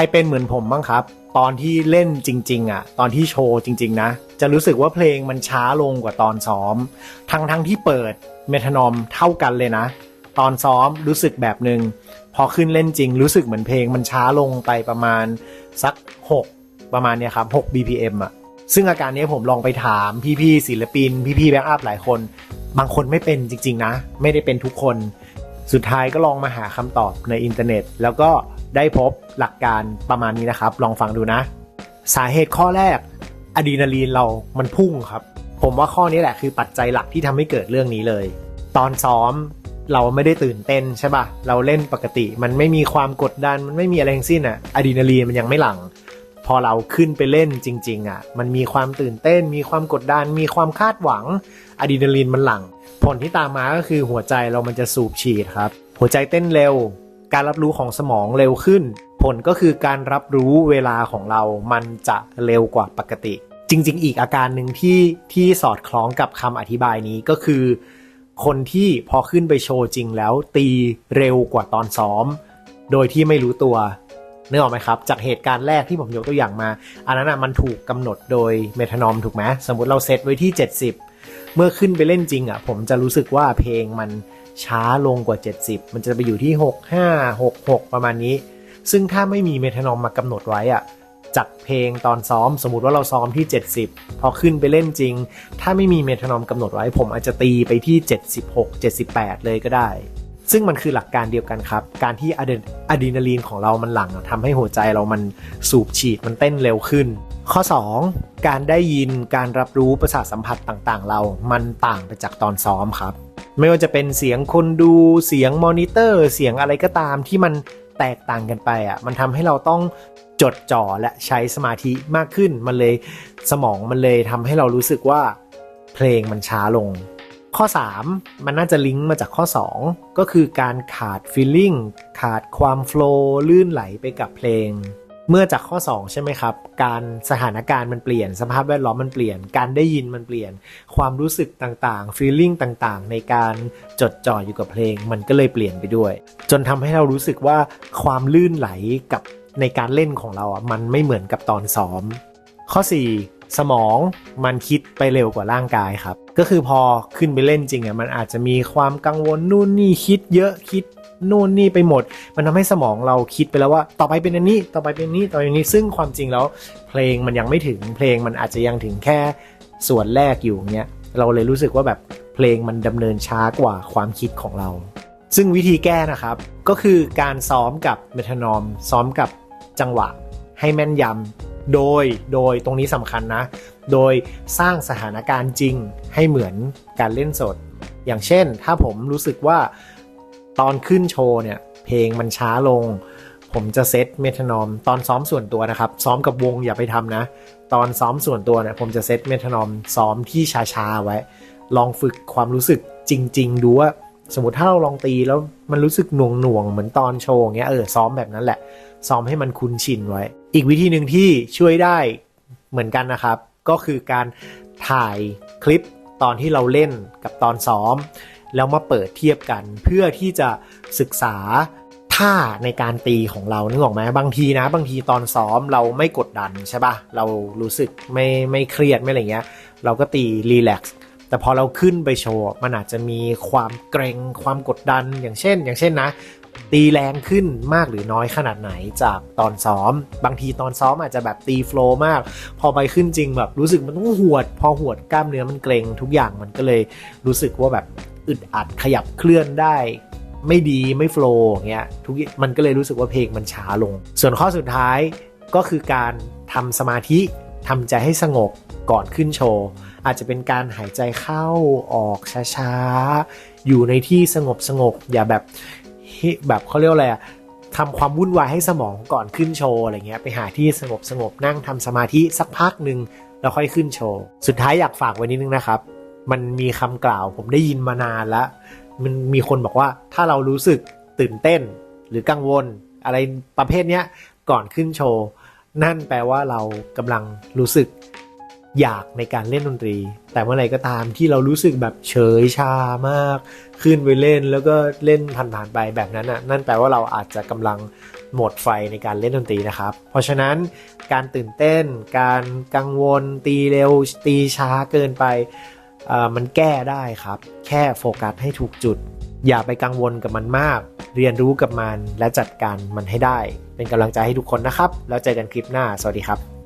รเป็นเหมือนผมบ้างครับ ตอนที่เล่นจริง ๆ อะ ตอนที่โชว์จริง ๆ นะ จะรู้สึกว่าเพลงมันช้าลงกว่าตอนซ้อม ทั้งทั้งที่เปิดเมทานอมเท่ากันเลยนะ ตอนซ้อมรู้สึกแบบหนึง่งพอขึ้นเล่นจริง รู้สึกเหมือนเพลงมันช้าลงไปประมาณสัก 6 ประมาณเนี้ยครับ 6 BPM อะซึ่งอาการนี้ผมลองไปถามพี่ๆศิลปิน พี่ๆแบ็กอัพหลายคน บางคนไม่เป็นจริง ๆ นะ ไม่ได้เป็นทุกคน สุดท้ายก็ลองมาหาคำตอบในอินเทอร์เน็ต แล้วก็ ได้พบหลักการประมาณนี้นะครับ ลองฟังดูนะ สาเหตุข้อแรกอะดรีนาลีนเรามันพุ่งครับ ผมว่าข้อนี้แหละคือปัจจัยหลักที่ทำให้เกิดเรื่องนี้เลย ตอนซ้อมเราไม่ได้ตื่นเต้นใช่ปะ่ะ เราเล่นปกติมันไม่มีความกดดันมันไม่มีอะไรทั้งสิ้นอะอะดรีนาลีนมันยังไม่หลั่งพอเราขึ้นไปเล่นจริง ๆอะมันมีความตื่นเต้น มีความกดดัน มีความคาดหวังอะดรีนาลีนมันหลั่งผลที่ตามมาก็คือหัวใจเรามันจะสูบฉีดครับ หัวใจเต้นเร็ว การรับรู้ของสมองเร็วขึ้น ผลก็คือการรับรู้เวลาของเรามันจะเร็วกว่าปกติ จริง ๆ อีกอาการหนึ่งที่ที่สอดคล้องกับคำอธิบายนี้ก็คือ คนที่พอขึ้นไปโชว์จริงแล้วตีเร็วกว่าตอนซ้อม โดยที่ไม่รู้ตัวนึกออกไหมครับ จากเหตุการณ์แรกที่ผมยกตัวอย่างมา อันนั้นอะมันถูกกำหนดโดยเมทานอมถูกไหมสมมติเราเซตไว้ที่ 70 เมื่อขึ้นไปเล่นจริงอะผมจะรู้สึกว่าเพลงมัน ช้าลงกว่า 70 มันจะไปอยู่ที่ 65 66 ประมาณนี้ ซึ่งถ้าไม่มีเมทานอมมากำหนดไว้อะจากเพลงตอนซ้อมสมมติว่าเราซ้อมที่ 70 พอขึ้นไปเล่นจริง ถ้าไม่มีเมทานอมกำหนดไว้ ผมอาจจะตีไปที่ 76 78 เลยก็ได้ ซึ่งมันคือหลักการเดียวกันครับ การที่อะดรีนาลีนของเรามันหลั่งทำให้หัวใจเรามันสูบฉีดมันเต้นเร็วขึ้น ข้อ 2 การได้ยินการรับรู้ประสาทสัมผัสต่างๆ เรามันต่างไปจากตอนซ้อมครับ ไม่ว่าจะเป็นเสียงคนดูเสียงมอนิเตอร์เสียงอะไรก็ตามที่มันแตกต่างกันไปอะมันทำให้เราต้องจดจ่อและใช้สมาธิมากขึ้น มันเลยสมองมันเลยทำให้เรารู้สึกว่าเพลงมันช้าลง ข้อ 3 มันน่าจะลิงก์มาจากข้อ 2 ก็คือการขาดฟีลลิ่งขาดความโฟล์ลื่นไหลไปกับเพลง เมื่อจากข้อ 2 ใช่ไหมครับ การสถานการณ์มันเปลี่ยน สภาพแวดล้อมมันเปลี่ยน การได้ยินมันเปลี่ยน ความรู้สึกต่างๆฟีลลิ่งต่างๆ ในการจดจ่ออยู่กับเพลง มันก็เลยเปลี่ยนไปด้วย จนทำให้เรารู้สึกว่าความลื่นไหลกับในการเล่นของเราอะมันไม่เหมือนกับตอนซ้อม ข้อ 4 สมองมันคิดไปเร็วกว่าร่างกายครับ ก็คือพอขึ้นไปเล่นจริงอะมันอาจจะมีความกังวลนู่นนี่คิดเยอะคิดนู่นนี่ไปหมด มันทำให้สมองเราคิดไปแล้วว่า ต่อไปเป็นอันนี้ต่อไปเป็นนี้ต่อไปเป็นนี้ซึ่งความจริงแล้ว เพลงมันยังไม่ถึงเพลงมันอาจจะยังถึงแค่ส่วนแรกอยู่เงี้ยเราเลยรู้สึกว่าแบบเพลงมันดำเนินช้ากว่าความคิดของเรา ซึ่งวิธีแก้นะครับ ก็คือการซ้อมกับเมทานอม ซ้อมกับจังหวะให้แม่นยำ โดยโดยตรงนี้สำคัญนะ โดยสร้างสถานการณ์จริงให้เหมือนการเล่นสด อย่างเช่น ถ้าผมรู้สึกว่าตอนขึ้นโชว์เนี่ย เพลงมันช้าลง ผมจะเซตเมทานอม ตอนซ้อมส่วนตัวนะครับ ซ้อมกับวงอย่าไปทำนะ ตอนซ้อมส่วนตัวเนี่ยผมจะเซตเมทานอมซ้อมที่ช้าๆไว้ ลองฝึกความรู้สึกจริง ๆ ดูว่าสมมติถ้าเราลองตีแล้วมันรู้สึกหน่วงหน่วงๆเหมือนตอนโชว์เงี้ยเออซ้อมแบบนั้นแหละ ซ้อมให้มันคุ้นชินไว้ อีกวิธีหนึ่งที่ช่วยได้เหมือนกันนะครับ ก็คือการถ่ายคลิปตอนที่เราเล่นกับตอนซ้อม แล้วมาเปิดเทียบกันเพื่อที่จะศึกษาท่าในการตีของเรานึกออกไหมบางทีนะ บางทีตอนซ้อมเราไม่กดดันใช่ปะเรารู้สึกไม่ไม่เครียดไม่อะไรเงี้ย เราก็ตีรีแลกซ์แต่พอเราขึ้นไปโชว์ มันอาจจะมีความเกรงความกดดันอย่างเช่น อย่างเช่นนะ ตีแรงขึ้นมากหรือน้อยขนาดไหนจากตอนซ้อม บางทีตอนซ้อมอาจจะแบบตีโฟล์มาก พอไปขึ้นจริงแบบรู้สึกมันต้องหวด พอหวดกล้ามเนื้อมันเกรงทุกอย่างมันก็เลยรู้สึกว่าแบบอึดอัดขยับเคลื่อนได้ไม่ดีไม่โฟล์อย่างเงี้ยทุกมันก็เลยรู้สึกว่าเพลงมันช้าลง ส่วนข้อสุดท้ายก็คือการทำสมาธิทำใจให้สงบก่อนขึ้นโชว์อาจจะเป็นการหายใจเข้าออกช้าๆ อยู่ในที่สงบสงบๆอย่าแบบ เฮ้แบบเขาเรียกอะไรอะทำความวุ่นวายให้สมองก่อนขึ้นโชว์อะไรเงี้ยไปหาที่สงบสงบนั่งทำสมาธิสักพักหนึ่งแล้วค่อยขึ้นโชว์สุดท้ายอยากฝากไว้นิดนึงนะครับ มันมีคำกล่าวผมได้ยินมานานแล้ว มันมีคนบอกว่าถ้าเรารู้สึกตื่นเต้นหรือกังวล อะไรประเภทเนี้ยก่อนขึ้นโชว์นั่นแปลว่าเรากำลังรู้สึก อยากในการเล่นดนตรี แต่เมื่อไหร่ก็ตามที่เรารู้สึกแบบเฉยชามาก ขึ้นไปเล่นแล้วก็เล่นผ่านๆไปแบบนั้นน่ะนั่นแปลว่าเราอาจจะกำลังหมดไฟในการเล่นดนตรีนะครับ เพราะฉะนั้นการตื่นเต้น การกังวล ตีเร็ว ตีช้าเกินไปมันแก้ได้ครับ แค่โฟกัสให้ถูกจุด อย่าไปกังวลกับมันมาก เรียนรู้กับมันและจัดการมันให้ได้ เป็นกำลังใจให้ทุกคนนะครับ แล้วเจอกันคลิปหน้า สวัสดีครับ